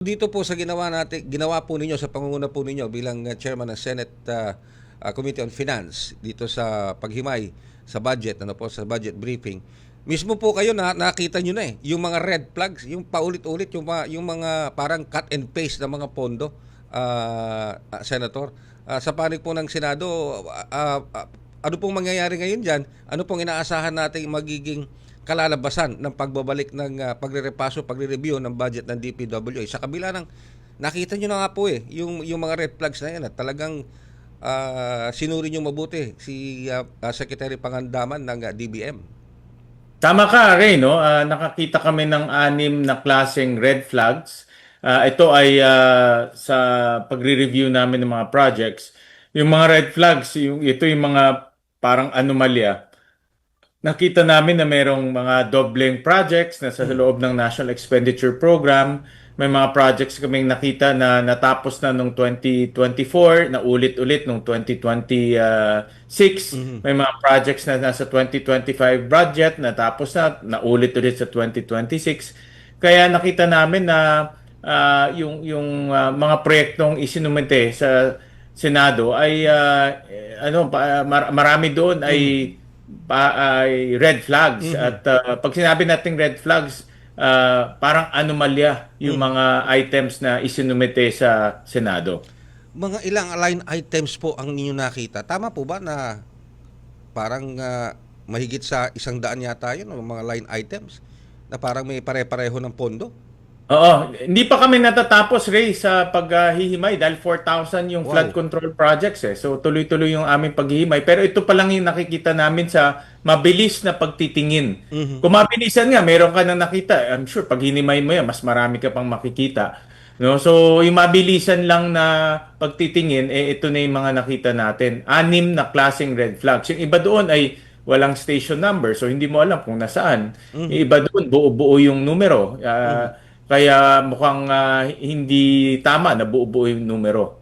Dito po sa ginawa natin, ginawa po ninyo sa pangunguna po ninyo bilang uh, chairman ng Senate uh, uh, Committee on Finance dito sa paghimay sa budget, ano po, sa budget briefing. Mismo po kayo na nakita nyo na eh, yung mga red flags, yung paulit-ulit, yung, mga, yung mga parang cut and paste na mga pondo, uh, uh, Senator. Uh, sa panig po ng Senado, uh, uh, ano pong mangyayari ngayon dyan? Ano pong inaasahan natin magiging kalalabasan ng pagbabalik ng uh, pagre-repaso, pagre-review ng budget ng DPWH. Sa kabila ng nakita nyo na nga po eh, yung, yung mga red flags na yan at talagang uh, sinuri nyo mabuti si uh, uh, Secretary Pangandaman ng uh, DBM. Tama ka, Ray, no? Ah, nakakita kami ng anim na klaseng red flags. Ah, ito ay ah, sa pagre-review namin ng mga projects. Yung mga red flags, yung, ito yung mga parang anomalya. Nakita namin na merong mga dobleng projects na sa loob ng National Expenditure Program. May mga projects kaming nakita na natapos na nung 2024, na ulit-ulit nung 2026. May mga projects na nasa 2025 budget, natapos na, naulit-ulit sa 2026. Kaya nakita namin na ah, yung yung ah, mga proyektong isinumente sa Senado ay eh, ano marami doon ay pa, ay red flags at ah, pag sinabi nating red flags ah, parang anomalya yung mga items na isinumite sa Senado. Mga ilang line items po ang ninyo nakita. Tama po ba na parang uh, mahigit sa isang daan yata yun, mga line items na parang may pare-pareho ng pondo? Oo, hindi pa kami natatapos Ray sa paghihimay dahil 4,000 yung Wow. flood control projects eh. So tuloy-tuloy yung aming paghihimay. Pero ito pa lang yung nakikita namin sa mabilis na pagtitingin. Kung mabilisan nga, meron ka na nakita. I'm sure pag hinimay mo yan, mas marami ka pang makikita. No, so yung mabilisan lang na pagtitingin eh ito na yung mga nakita natin. Anim na klaseng red flags. Yung iba doon ay walang station number so hindi mo alam kung nasaan. Yung iba doon buo-buo yung numero. Ah, Kaya mukhang ah, hindi tama na buo-buo yung numero.